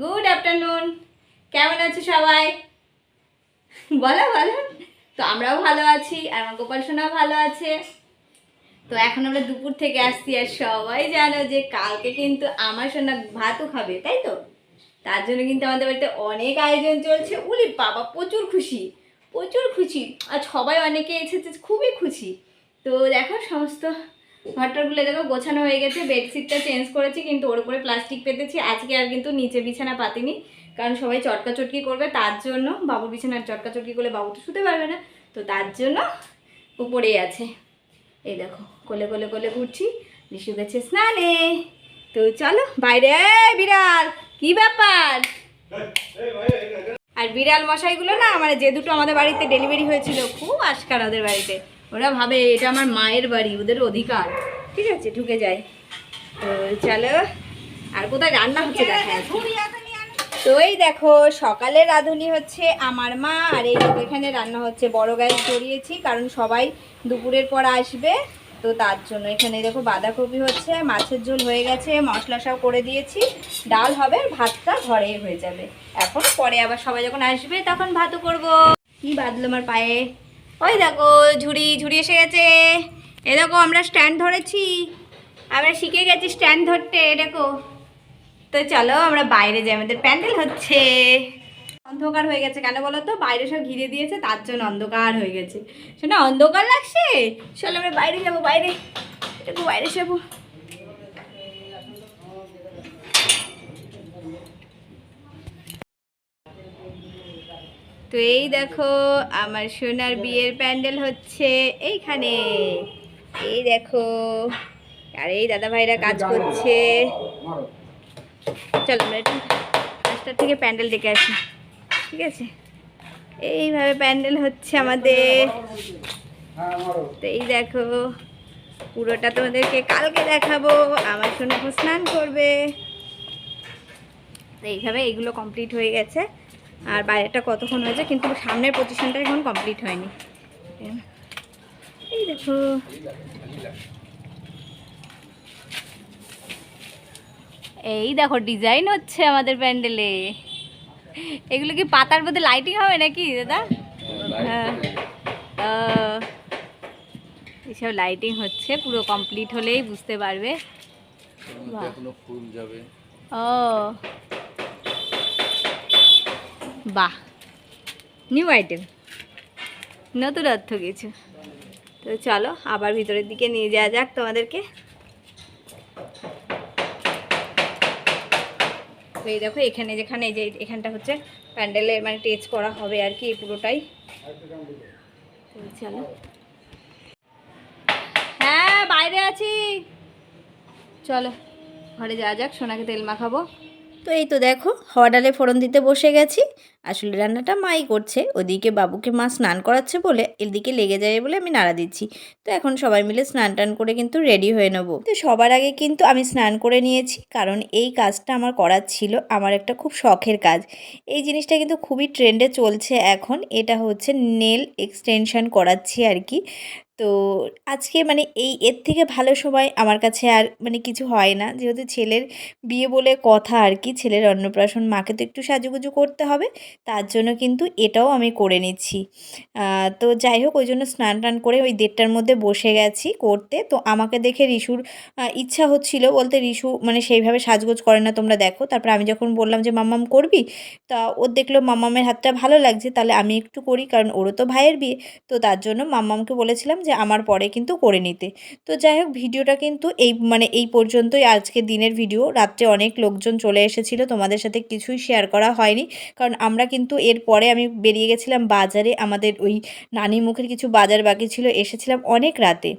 Good afternoon কেমন আছো সবাই? বলো বলো। তো আমরাও ভালো আছি, আর আমার গোপাল সোনাও ভালো আছে। তো এখন আমরা দুপুর থেকে আসছি, আর সবাই জানো যে কালকে কিন্তু আমার সোনা ভাতও খাবে, তাই তো? তার জন্য কিন্তু আমাদের বাড়িতে অনেক আয়োজন চলছে। উলি বাবা, প্রচুর খুশি প্রচুর খুশি। আর সবাই অনেকে এসেছে, খুবই খুশি। তো দেখো, সমস্ত ঘরটারগুলো দেখো, গোছানো হয়ে গেছে, বেডশিটটা চেঞ্জ করেছি, কিন্তু ওর উপরে প্লাস্টিক পেতেছি। আজকে আর কিন্তু নিচে বিছানা পাতিনি, কারণ সবাই চটকা চটকি করবে, তার জন্য বাবুর বিছানার চটকা চটকি করলে বাবু তো শুতে পারবে না, তো তার জন্য উপরেই আছে। এই দেখো, কোলে কোলে কোলে ঘুরছি ঋষু গেছে স্নানে। তো চলো, বাইরে বিড়াল, কি ব্যাপার? আর বিড়াল মশাইগুলো না মানে যে দুটো আমাদের বাড়িতে ডেলিভারি হয়েছিল, খুব আশকার ওদের বাড়িতে। ওরা ভাবে এটা আমার মায়ের বাড়ি ওদের অধিকার। ঠিক আছে ঢুকে যায় তো চলো আর কোথায় রান্না হচ্ছে দেখা তো এই দেখো সকালে রাঁধুনি হচ্ছে আমার মা আর এই এখানে রান্না হচ্ছে বড় গ্যাস জড়িয়েছি কারণ সবাই দুপুরের পর আসবে। তো তার জন্য এখানে দেখো বাঁধাকপি হচ্ছে মাছের ঝোল হয়ে গেছে মশলা সব করে দিয়েছি। ডাল হবে আর ভাতটা ঘরে হয়ে যাবে। এখন পরে আবার সবাই যখন আসবে তখন ভাতও করব। কি বাঁধলো আমার পায়ে? ওই দেখো, ঝুড়ি ঝুড়ি এসে গেছে। এ দেখো, আমরা স্ট্যান্ড ধরেছি। আমরা শিখে গেছি স্ট্যান্ড ধরতে দেখো। তো চলো, আমরা বাইরে যাই, আমাদের প্যান্ডেল হচ্ছে। অন্ধকার হয়ে গেছে কেন বলো তো? বাইরে সব ঘিরে দিয়েছে, তার জন্য অন্ধকার হয়ে গেছে। শোনা, অন্ধকার লাগছে? চলো, আমরা বাইরে যাব, বাইরে। একটু বাইরে যাব। তো এই দেখো, আমার সোনার বিয়ের প্যান্ডেল হচ্ছে এইখানে। এই দেখো, আর এই দাদা ভাইরা কাজ করছে। চলো আমরা একটু পাঁচটার থেকে প্যান্ডেল ডেকে আসি, ঠিক আছে? এইভাবে প্যান্ডেল হচ্ছে আমাদের। তো এই দেখো, পুরোটা তোমাদেরকে কালকে দেখাবো, আমার সোনা স্নান করবে। এইভাবে এইগুলো কমপ্লিট হয়ে গেছে। আর বাইরেটা কতক্ষণ হয়েছে কিন্তু সামনের পজিশনটা এখন কমপ্লিট হয়নি। এই দেখো। এই দেখো ডিজাইন হচ্ছে আমাদের প্যান্ডেলে। এগুলো কি পাতার মধ্যে লাইটিং হবে নাকি দাদা? হ্যাঁ। ও, এইসব লাইটিং হচ্ছে পুরো কমপ্লিট হলেই বুঝতে পারবে। ও। বাহ নিউ আইটেম নতুনত্ব কিছু। তো চলো, আবার ভিতরের দিকে নিয়ে যাওয়া যাক তোমাদেরকে। এই দেখো, এখানে যেখানে যে এখানটা হচ্ছে প্যান্ডেলের মানে টেচ করা হবে আর কি পুরোটাই। চলো। হ্যাঁ বাইরে আছি। চলো, ঘরে যাওয়া যাক, সোনাকে তেল মাখাবো। তো এই তো দেখো, হওয়া ডালে ফোড়ন দিতে বসে গেছি। আসলে রান্নাটা মাই করছে। ওদিকে বাবুকে মা স্নান করাচ্ছে বলে এদিকে লেগে যায় বলে আমি নাড়া দিচ্ছি। তো এখন সবাই মিলে স্নান টান করে কিন্তু রেডি হয়ে নেব। তো সবার আগে কিন্তু আমি স্নান করে নিয়েছি, কারণ এই কাজটা আমার করার ছিল। আমার একটা খুব শখের কাজ। এই জিনিসটা কিন্তু খুবই ট্রেন্ডে চলছে এখন। এটা হচ্ছে নেল এক্সটেনশন করাচ্ছি আর কি। তো আজকে মানে এই এর থেকে ভালো সময় আমার কাছে আর মানে কিছু হয় না। যেহেতু ছেলের বিয়ে বলে কথা আর কি, ছেলের অন্নপ্রাশন মাকে তো একটু সাজুগুজু করতে হবে, তার জন্য কিন্তু এটাও আমি করে নিচ্ছি। তো যাই হোক, ওই জন্য স্নান টান করে ওই দেড়টার মধ্যে বসে গেছি করতে। তো আমাকে দেখে রিশুর ইচ্ছা হচ্ছিল বলতে রিশু মানে সেইভাবে সাজগোজ করে না, তোমরা দেখো। তারপর আমি যখন বললাম যে, মাম্মাম, করবি? তা ওর দেখল, মাম্মামের হাতটা ভালো লাগছে, তাহলে আমি একটু করি, কারণ ওরও তো ভাইয়ের বিয়ে। তো তার জন্য মাম্মামকে বলেছিলাম যে আমার পরে কিন্তু করে নিতে। তো যাই হোক ভিডিওটা কিন্তু এই মানে এই পর্যন্তই আজকে দিনের ভিডিও। রাত্রে অনেক লোকজন চলে এসেছিল, তোমাদের সাথে কিছুই শেয়ার করা হয়নি। কারণ আমরা কিন্তু এর পরে আমি বেরিয়ে গেছিলাম বাজারে। আমাদের ওই নানি মুখের কিছু বাজার বাকি ছিল, এসেছিলাম অনেক রাতে।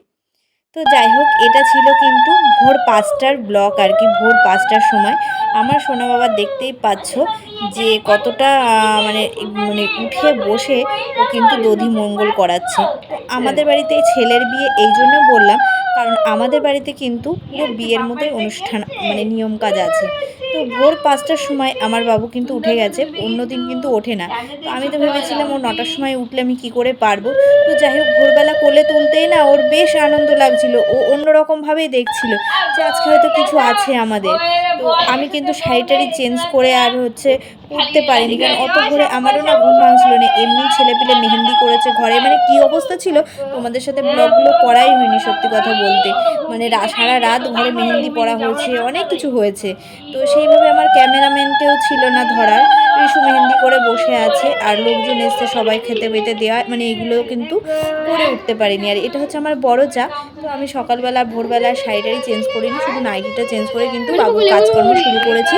তো যাই হোক, এটা ছিল কিন্তু ভোর পাঁচটার ব্লক আর কি, ভোর পাঁচটার সময়। আমার সোনা বাবা দেখতেই পাচ্ছ যে কতটা মানে মানে উঠে বসে ও কিন্তু দধি মঙ্গল করাচ্ছে। আমাদের বাড়িতে ছেলের বিয়ে এই জন্য বললাম, কারণ আমাদের বাড়িতে কিন্তু পুরো বিয়ের মতোই অনুষ্ঠান মানে নিয়ম কাজ আছে। তো ভোর পাঁচটার সময় আমার বাবু কিন্তু উঠে গেছে, অন্য দিন কিন্তু ওঠে না। তো আমি তো ভেবেছিলাম ও নটার সময় উঠলে আমি কি করে পারব? তো যাই হোক, ভোরবেলা কোলে তুলতেই না ওর বেশ আনন্দ লাগছিল, ও অন্যরকমভাবেই দেখছিল যে আজকে হয়তো কিছু আছে আমাদের। তো আমি কিন্তু শাড়িটারি চেঞ্জ করে আর হচ্ছে উঠতে পারিনি কারণ অত ভোরে আমারও না ঘুম ভাঙছিল না এমনি ছেলে পেলে মেহেন্দি করেছে ঘরে মানে কি অবস্থা ছিল? তোমাদের সাথে ব্লগগুলো করাই হয়নি সত্যি কথা বলতে। মানে সারা রাত ঘরে মেহেন্দি পড়া হয়েছে অনেক কিছু হয়েছে। তো সেইভাবে আমার ক্যামেরাম্যানকেও ছিল না ধরার। রিশু মেহেন্দি করে বসে আছে আর লোকজন এসছে সবাই খেতে বেতে দেওয়া মানে এগুলো কিন্তু করে উঠতে পারিনি। আর এটা হচ্ছে আমার বড় চা তো আমি সকালবেলা ভোরবেলা শাড়িটারি চেঞ্জ করিনি শুধু নাইটিটা চেঞ্জ করে কিন্তু বাবুর কাজকর্ম শুরু করেছি।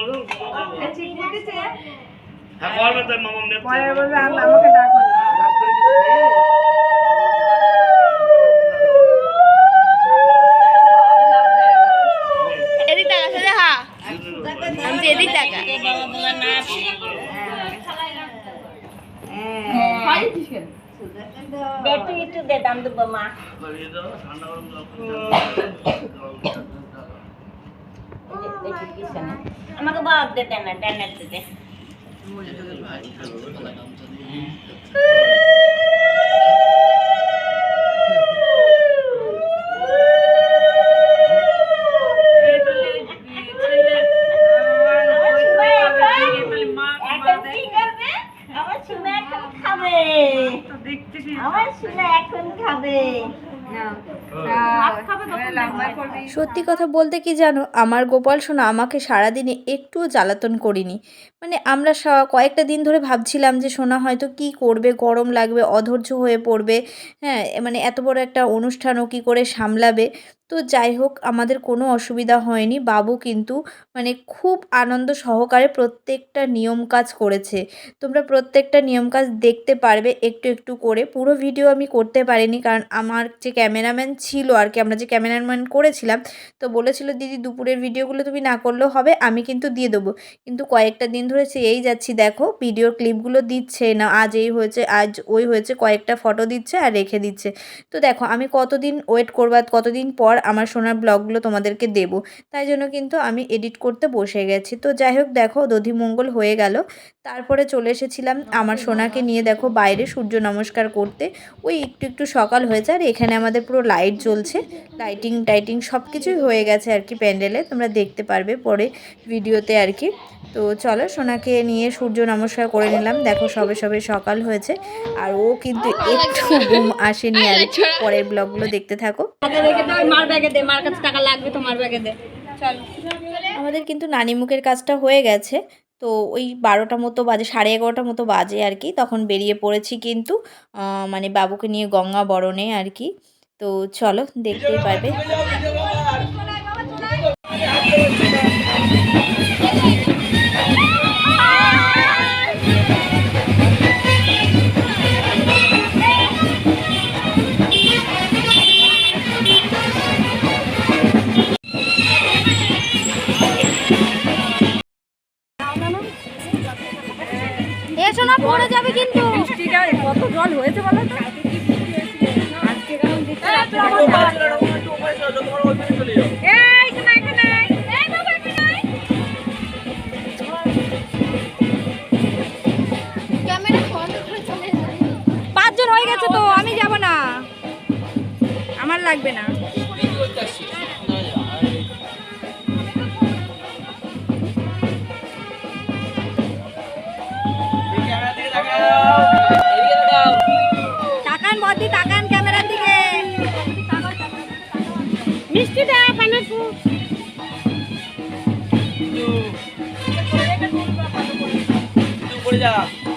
বুঝেছে হ্যাঁ করবে তো মামা নেপ পরে বলবে আমাকে ডাকো এদিক টাকা সেটা হা। আমি এদিক টাকা বাবা বাবা না হ্যাঁ। দে তুই একটু দে দাম দেবো মা। গরম আমাকে বাপ দে দেন না দেন দে। আমার সোনা এখন খাবে। খাবে সত্যি কথা বলতে কি জানো? আমার গোপাল সোনা আমাকে সারাদিনে একটুও জ্বালাতন করিনি। মানে আমরা কয়েকটা দিন ধরে ভাবছিলাম যে সোনা হয়তো কি করবে, গরম লাগবে, অধৈর্য হয়ে পড়বে হ্যাঁ মানে এত বড় একটা অনুষ্ঠানও কি করে সামলাবে? তো যাই হোক, আমাদের কোনো অসুবিধা হয়নি। বাবু কিন্তু মানে খুব আনন্দ সহকারে প্রত্যেকটা নিয়ম কাজ করেছে। তোমরা প্রত্যেকটা নিয়ম কাজ দেখতে পারবে একটু একটু করে। পুরো ভিডিও আমি করতে পারিনি কারণ আমার যে ক্যামেরাম্যান ছিল আর কি, আমরা যে ক্যামেরাম্যান করেছিলাম, তো বলেছিল, দিদি, দুপুরের ভিডিওগুলো তুমি না করলেও হবে, আমি কিন্তু দিয়ে দেবো। কিন্তু কয়েকটা দিন ধরে চেয়েই যাচ্ছি, দেখো ভিডিওর ক্লিপগুলো দিচ্ছে, না আজ এই হয়েছে, আজ ওই হয়েছে, কয়েকটা ফটো দিচ্ছে আর রেখে দিচ্ছে। তো দেখো, আমি কতদিন ওয়েট করব, কতদিন পর আমার সোনার ব্লগগুলো তোমাদেরকে দেবো। তাই জন্য কিন্তু আমি এডিট করতে বসে গেছি। তো যাই হোক, দেখো দধিমঙ্গল হয়ে গেল। তারপরে চলে এসেছিলাম আমার সোনাকে নিয়ে দেখো বাইরে সূর্য নমস্কার করতে। ওই একটু একটু সকাল হয়েছে আর এখানে আমাদের পুরো লাইট জ্বলছে। লাইটিং টাইটিং সব কিছুই হয়ে গেছে আর কি প্যান্ডেলে। তোমরা দেখতে পারবে পরে ভিডিওতে আর কি। তো চলো সোনাকে নিয়ে সূর্য নমস্কার করে নিলাম। দেখো সবে সবে সকাল হয়েছে আর ও কিন্তু একটু ঘুম আসেনি আর কি। পরের ব্লগগুলো দেখতে থাকো। মার ব্যাগে দে মার কাছে টাকা লাগবে তোমার ব্যাগে দে। চল। আমাদের কিন্তু নানিমুখের কাজটা হয়ে গেছে। তো ওই বারোটা মতো বাজে সাড়ে এগারোটা মতো বাজে আর কি। তখন বেরিয়ে পড়েছি কিন্তু মানে বাবুকে নিয়ে গঙ্গা বরণে আর কি। তো চলো দেখতেই পারবে। এসো না পড়ে যাবে কিন্তু। কত জল হয়েছে বলো তো পাঁচজন হয়ে গেছে তো, আমি যাব না। আমার লাগবে না। মিষ্টিটা পানাপু আর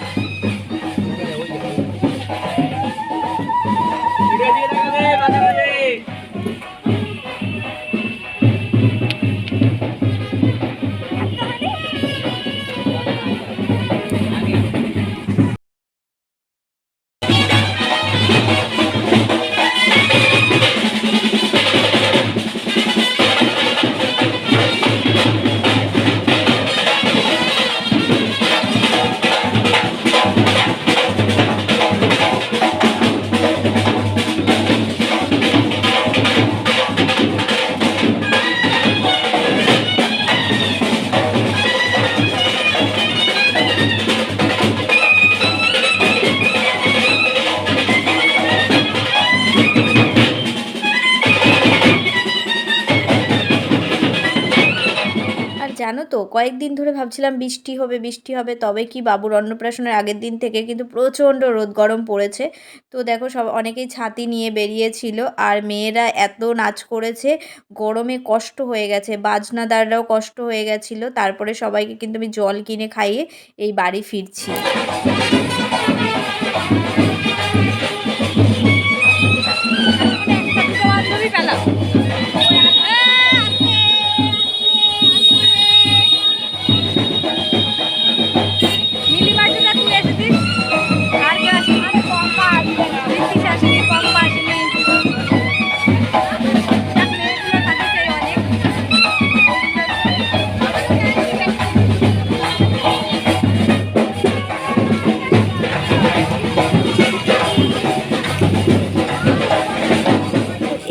কয়েকদিন ধরে ভাবছিলাম বৃষ্টি হবে বৃষ্টি হবে, তবে কি বাবুর অন্নপ্রাশনের আগের দিন থেকে কিন্তু প্রচণ্ড রোদ গরম পড়েছে। তো দেখো সব অনেকেই ছাতি নিয়ে বেরিয়েছিল আর মেয়েরা এত নাচ করেছে, গরমে কষ্ট হয়ে গেছে, বাজনাদাররাও কষ্ট হয়ে গেছিল। তারপরে সবাইকে কিন্তু আমি জল কিনে খাইয়ে এই বাড়ি ফিরছি।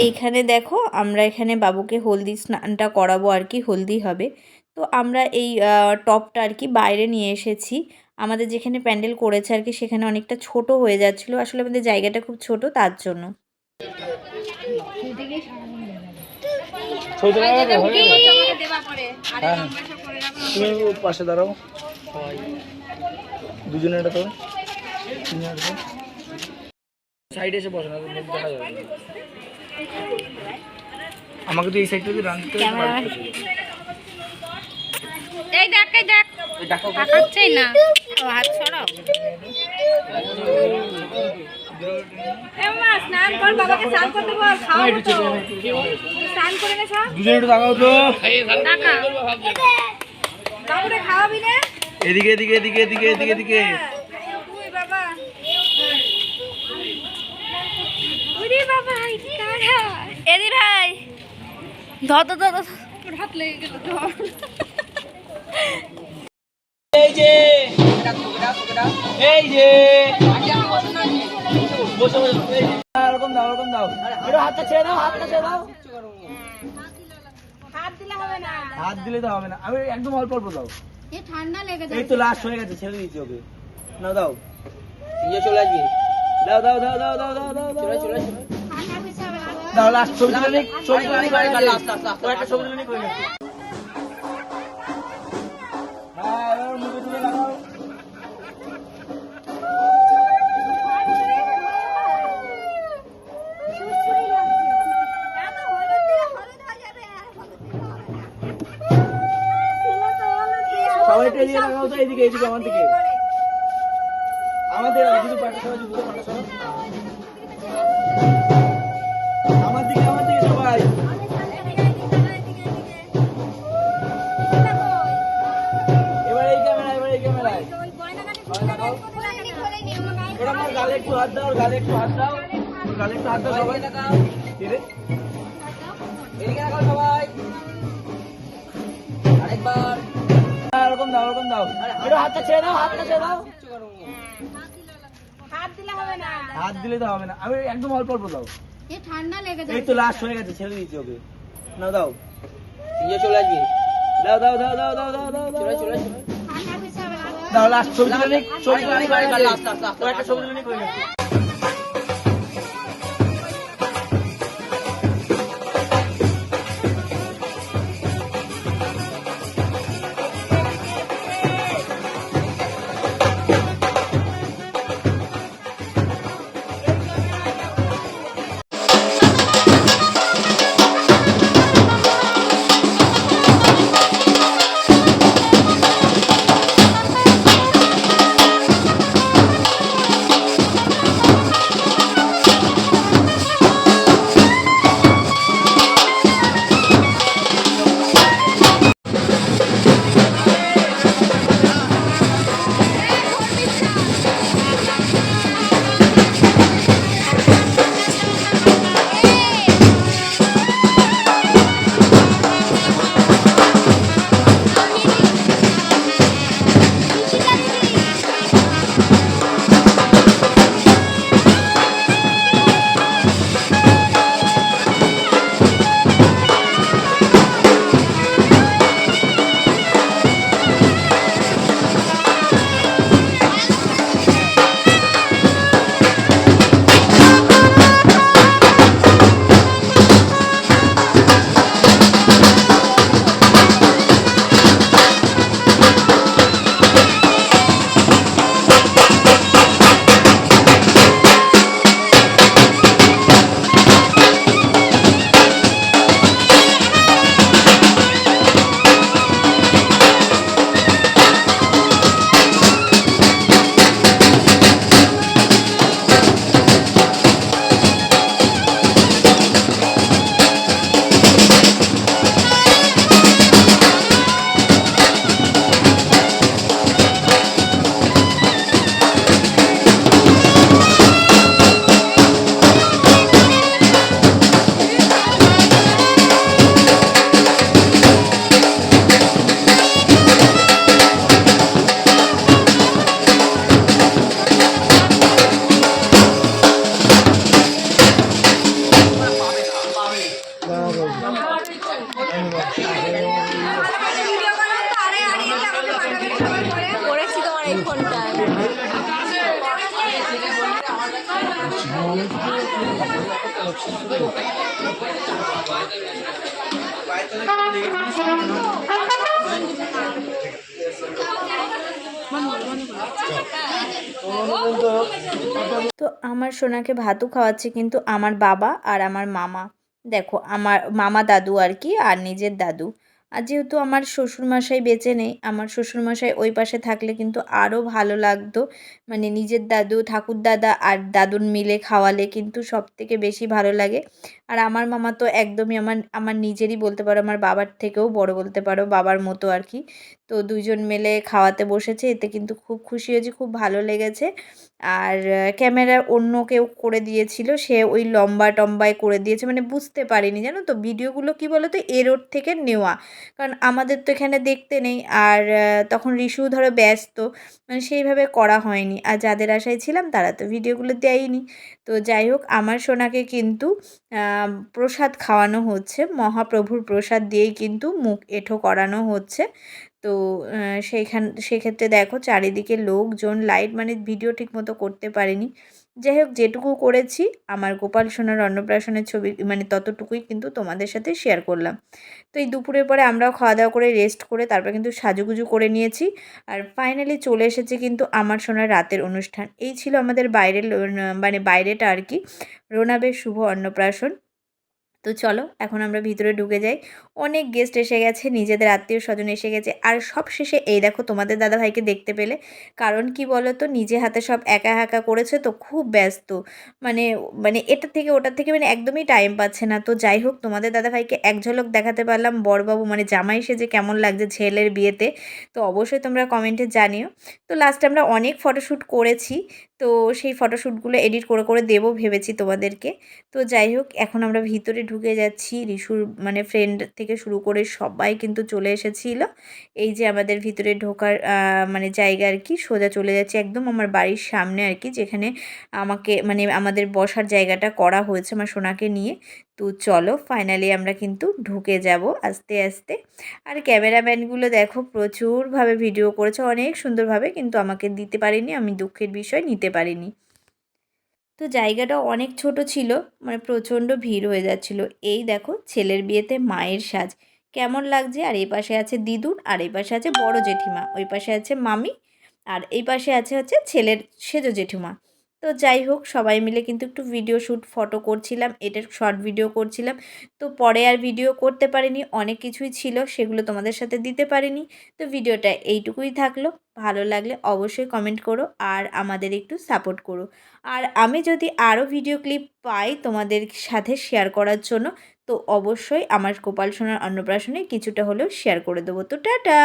এইখানে দেখো আমরা এখানে বাবুকে হলদি স্নানটা করাবো আর কি হলদি হবে। তো আমরা এই টপটা আর কি বাইরে নিয়ে এসেছি। আমাদের যেখানে প্যান্ডেল করেছে আর কি সেখানে অনেকটা ছোট হয়ে যাচ্ছিল। আসলে আমাদের জায়গাটা খুব ছোট তার জন্য। পাশে দাঁড়াও। দুজনে এটা তো সাইডে এসে বসে না দেখা যাবে। আমাকে তো এই সাইডটা দিয়ে রান করতে হবে। এই দেখ এই দেখ। তাকাচ্ছেই না। ও হাত ছড়াও এদিকে এদিকে এদিকে এদিকে এদিকে এদিকে তুই বাবা ওরে বাবা কারা এদি ভাই। ধর ধর ধর ধর। হাত লেগে গেল ধর এই যে। এই যে। বসে বসে এরকম দাও এরকম দাও। একটু হাতটা ছেড়ে দাও হাতটা ছেড়ে দাও। হাত দিলে হবে না। হাত দিলে তো হবে না। আমি একদম অল্প অল্প দাও। এ ঠান্ডা লেগে এই তো লাস্ট হয়ে গেছে ছেড়ে দিচ্ছি ওকে। না দাও। চলে আসবি। দাও দাও দাও দাও দাও দাও দাও চলে চলে লাস্ট ছবি তুলে নিক ছবি তুলে নিক একটা ছবি তুলে নিক করে নিক হ্যাঁ এবার মুখে তুলে লাগাও সবাই একটু এদিকে লাগাও তো এদিকে এদিকে আমার দিকে আমাদের পাটা সবাই গালে একটু হাত দাও গালে একটু হাত দাও। গালে একটু হাত দাও সবাই। কি রে? হ্যাঁ, এরকম দাও দাও। একটু হাতটা ছেড়ে দাও হাতটা ছেড়ে দাও। হাত দিলে হবে না। হাত দিলে তো হবে না। আমি একদম অল্প অল্প দাও। ঠান্ডা লেগে এই তো লাস্ট হয়ে গেছে ছেড়ে দিয়েছি ওকে। না দাও। চলে আসবি। দাও দাও দাও দাও দাও দাও দাও চলে চলে লাস্ট ছবি তুলে নিক ছবি তুলে নিক একটা ছবি তুলে নিক তো আমার সোনাকে ভাতও খাওয়াচ্ছে, কিন্তু আমার বাবা আর আমার মামা। দেখো, আমার মামা দাদু আর কি, আর নিজের দাদু। আর যেহেতু আমার শ্বশুরমশাই বেঁচে নেই, আমার শ্বশুরমশাই ওই পাশে থাকলে কিন্তু আরও ভালো লাগতো। মানে নিজের দাদু ঠাকুর দাদা আর দাদুর মিলে খাওয়ালে কিন্তু সব থেকে বেশি ভালো লাগে। আর আমার মামা তো একদমই আমার আমার নিজেরই বলতে পারো, আমার বাবার থেকেও বড় বলতে পারো, বাবার মতো আর কি। তো দুজন মিলে খাওয়াতে বসেছে, এতে কিন্তু খুব খুশি হয়েছি, খুব ভালো লেগেছে। আর ক্যামেরা অন্য কেউ করে দিয়েছিল, সে ওই লম্বা টম্বায় করে দিয়েছে মানে বুঝতে পারিনি, জানো তো? ভিডিওগুলো কি বলো তো এ রোড থেকে নেওয়া। কারণ আমাদের তো এখানে দেখতে নেই। আর তখন রিশু ধরো ব্যস্ত মানে সেইভাবে করা হয়নি। আর যাদের আশায় ছিলাম তারা তো ভিডিওগুলো দেয়নি। তো যাই হোক, আমার সোনাকে কিন্তু প্রসাদ খাওয়ানো হচ্ছে। মহাপ্রভুর প্রসাদ দিয়েই কিন্তু মুখ এঁঠো করানো হচ্ছে। তো সেইখান, সেক্ষেত্রে দেখো চারিদিকে লোকজন লাইট মানে ভিডিও ঠিক মতো করতে পারিনি। যাই হোক, যেটুকু করেছি, আমার গোপাল সোনার অন্নপ্রাশনের ছবি মানে ততটুকুই কিন্তু তোমাদের সাথে শেয়ার করলাম। তো এই দুপুরের পরে আমরাও খাওয়া দাওয়া করে রেস্ট করে তারপর কিন্তু সাজুগুজু করে নিয়েছি। আর ফাইনালি চলে এসেছে কিন্তু আমার সোনার রাতের অনুষ্ঠান। এই ছিল আমাদের বাইরের মানে বাইরেটা আর কি। রোনাবের শুভ অন্নপ্রাশন। তো চলো, এখন আমরা ভিতরে ঢুকে যাই। অনেক গেস্ট এসে গেছে, নিজেদের আত্মীয় স্বজন এসে গেছে। আর সব শেষে এই দেখো, তোমাদের দাদাভাইকে দেখতে পেলে। কারণ কি বলো তো নিজে হাতে সব একা একা করেছে তো খুব ব্যস্ত। মানে মানে এটা থেকে ওটা থেকে মানে একদমই টাইম পাচ্ছে না। তো যাই হোক, তোমাদের দাদাভাইকে এক ঝলক দেখাতে পারলাম। বড়বাবু মানে জামাই সেজে কেমন লাগছে ছেলের বিয়েতে, তো অবশ্যই তোমরা কমেন্টে জানিও। তো লাস্টে আমরা অনেক ফটোশ্যুট করেছি। তো সেই ফটোশ্যুটগুলো এডিট করে করে দেবো ভেবেছি তোমাদেরকে। তো যাই হোক, এখন আমরা ভিতরে ঢুকে যাচ্ছি। রিশুর মানে ফ্রেন্ড থেকে শুরু করে সবাই কিন্তু চলে এসেছিল। এই যে আমাদের ভিতরে ঢোকার মানে জায়গা আর কি, সোজা চলে যাচ্ছে একদম আমার বাড়ির সামনে আর কি, যেখানে আমাকে মানে আমাদের বসার জায়গাটা করা হয়েছে আমার সোনাকে নিয়ে। তো চলো ফাইনালি আমরা কিন্তু ঢুকে যাব আস্তে আস্তে। আর ক্যামেরাম্যানগুলো দেখো প্রচুরভাবে ভিডিও করেছে, অনেক সুন্দরভাবে কিন্তু আমাকে দিতে পারিনি, আমি দুঃখের বিষয় নিতে পারিনি। তো জায়গাটা অনেক ছোট ছিল মানে প্রচণ্ড ভিড় হয়ে যাচ্ছিল। এই দেখো ছেলের বিয়েতে মায়ের সাজ, কেমন লাগছে? আর এই পাশে আছে দিদুর আর এই পাশে আছে বড় জেঠিমা, ওই পাশে আছে মামি, আর এই পাশে আছে হচ্ছে ছেলের সেজো জেঠিমা। তো যাই হোক, সবাই মিলে কিন্তু একটু ভিডিও শ্যুট ফটো করছিলাম এটার শর্ট ভিডিও করছিলাম। তো পরে আর ভিডিও করতে পারিনি, অনেক কিছুই ছিল, সেগুলো তোমাদের সাথে দিতে পারিনি। তো ভিডিওটা এইটুকুই থাকল, ভালো লাগলে অবশ্যই কমেন্ট করো আর আমাদের একটু সাপোর্ট করো। আর আমি যদি আরও ভিডিও ক্লিপ পাই তোমাদের সাথে শেয়ার করার জন্য, তো অবশ্যই আমার গোপাল সোনার অন্নপ্রাশনে কিছুটা হলেও শেয়ার করে দেবো। তো টাটা!